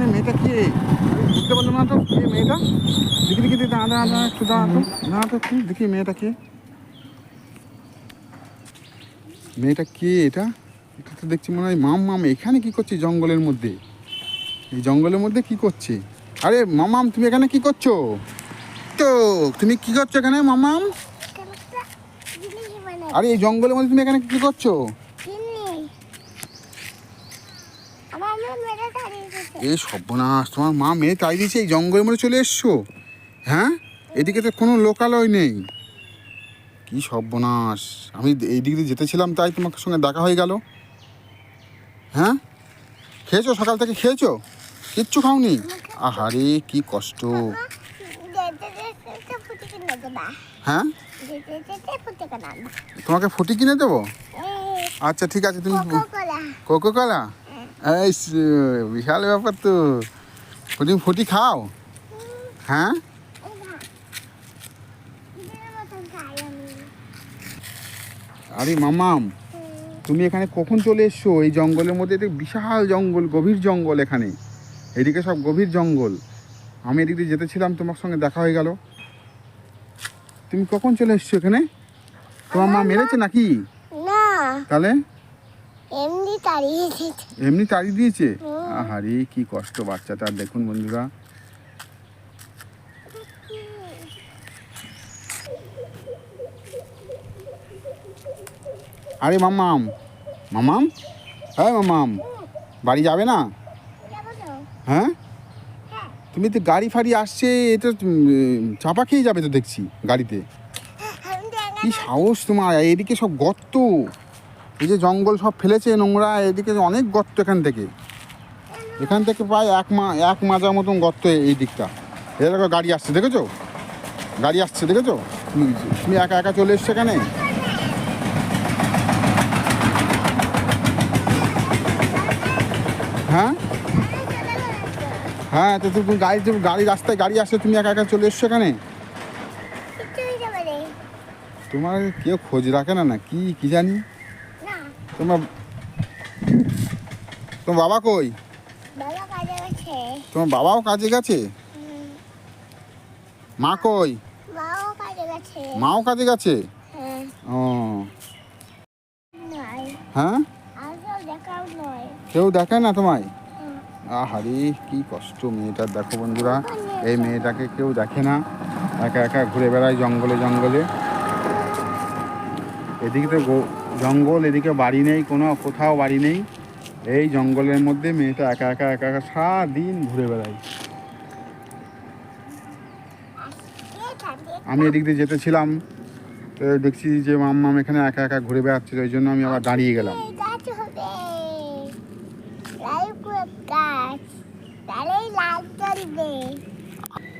এখানে মেয়েটা কে? বুঝতে পারলাম না তো কে মেয়েটা? দেখি দেখি দেখি দাঁড়া দাঁড়া একটু দাঁড়া তো। দাঁড়া তো একটু দেখি মেয়েটা কে? মেয়েটা কে এটা? এটা তো দেখছি মনে হয় মাম মাম এখানে কি করছে জঙ্গলের মধ্যে? এই জঙ্গলের মধ্যে কি করছে? আরে মামাম তুমি এখানে কি করছ? তো তুমি কি করছ এখানে মামাম আরে এই জঙ্গলের মধ্যে তুমি এখানে কি করছ? এই সর্বনাশ তোমার মা মেয়ে তাই দিয়েছে এই জঙ্গলের মধ্যে চলে এসছো? হ্যাঁ? এদিকে তো কোনো লোকালয় নেই। কি সর্বনাশ আমি এই দিক দিয়ে যেতেছিলাম তাই তোমার সঙ্গে দেখা হয়ে গেল। হ্যাঁ? খেয়েছো? সকাল থেকে খেয়েছো? কিচ্ছু খাওনি? আহারে কি কষ্ট। হ্যাঁ? তোমাকে ফুটি কিনে দেবো? আচ্ছা ঠিক আছে তুমি কোকো কলা এই বিশাল ব্যাপার তো। তুমি ফুটি খাও। হ্যাঁ? আরে মামাম তুমি এখানে কখন চলে এসছো? এই জঙ্গলের মধ্যে বিশাল জঙ্গল গভীর জঙ্গল এখানে। এদিকে সব গভীর জঙ্গল। আমি এদিক দিয়ে যেতেছিলাম তোমার সঙ্গে দেখা হয়ে গেল। তুমি কখন চলে এসছো এখানে? তোমার মা মেরেছে নাকি? তাহলে? এমনি তাড়িয়ে দিয়েছে। এমনি তাড়ি দিয়েছে? আহারে কি কষ্ট বাচ্চাটার দেখুন বন্ধুরা। আরে মামাম মামাম হ্যাঁ মামাম বাড়ি যাবে না? হ্যাঁ? হ্যাঁ। তুমি তো গাড়ি ফাড়ি আসছে এটা চাপা খেয়ে যাবে তো দেখছি গাড়িতে। কি সাহস তোমার এদিকে সব গর্ত। এই যে জঙ্গল সব ফেলেছে নোংরা এদিকে অনেক গর্ত এখান থেকে। এখান থেকে প্রায় এক মা এক মাজার মতন গর্ত এই দিকটা। দেখো গাড়ি আসছে দেখেছ? গাড়ি আসছে দেখেছ? তুমি তুমি একা একা চলে এসছো এখানে? হ্যাঁ? হ্যাঁ তো তুমি গাড়ি গাড়ি রাস্তায় গাড়ি আসছে তুমি একা একা চলে এসছো এখানে? তোমার কেউ খোঁজ রাখে না না কি কি জানি? তোমার তোমার বাবা কই? তোমার বাবাও কাজে গেছে? মা কই? মাও কাজে গেছে। হ্যাঁ। ও। হ্যাঁ? কেউ দেখে না তোমায়? আহারে কি কষ্ট মেয়েটার দেখো বন্ধুরা। এই মেয়েটাকে কেউ দেখে না। একা একা ঘুরে বেড়ায় জঙ্গলে জঙ্গলে। এদিকে তো জঙ্গল এদিকে বাড়ি নেই কোনো কোথাও বাড়ি নেই। এই জঙ্গলের মধ্যে মেয়েটা একা একা একা একা সারাদিন ঘুরে বেড়ায়। আমি এদিক দিয়ে যেতেছিলাম তো দেখছি যে মাম্মাম এখানে একা একা ঘুরে বেড়াচ্ছিল ওই জন্য আমি আবার দাঁড়িয়ে গেলাম।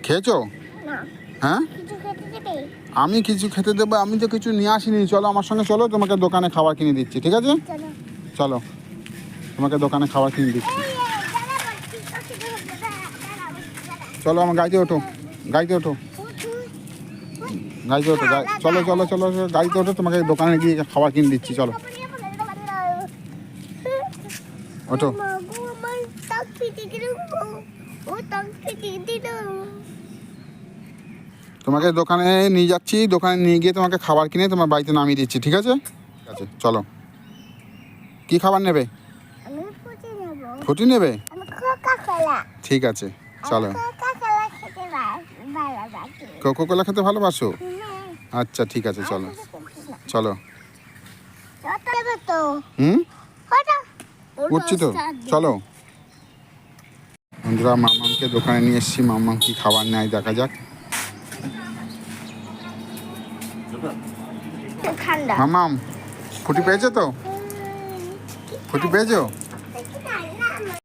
খেয়েছো? হ্যাঁ? আমি কিছু খেতে দেবো আমি তো কিছু নিয়ে আসিনি। চলো আমার সঙ্গে চলো তোমাকে দোকানে খাবার কিনে দিচ্ছি ঠিক আছে? চলো। তোমাকে দোকানে খাবার কিনে দিচ্ছি। চলো আমার গাড়িতে ওঠো গাড়িতে ওঠো। গাড়িতে ওঠো চলো চলো চলো, গাড়িতে ওঠো তোমাকে দোকানে গিয়ে খাবার কিনে দিচ্ছি চলো। ওঠো। তোমাকে দোকানে নিয়ে যাচ্ছি দোকানে নিয়ে গিয়ে তোমাকে খাবার কিনে তোমার বাড়িতে নামিয়ে দিচ্ছি ঠিক আছে? ঠিক আছে চলো। কি খাবার নেবে? ফুটি নেবে। ঠিক আছে চলো। কোকো কোলা খেতে ভালোবাসো। আচ্ছা ঠিক আছে চলো। চলো। হুম? উঠছি তো। চলো। বন্ধুরা মামামকে দোকানে নিয়ে এসেছি। মামাম কি খাবার নেয় দেখা যাক। ঠান্ডা। মামাম ফুটি পেয়েছ তো? ফুটি পেয়েছ?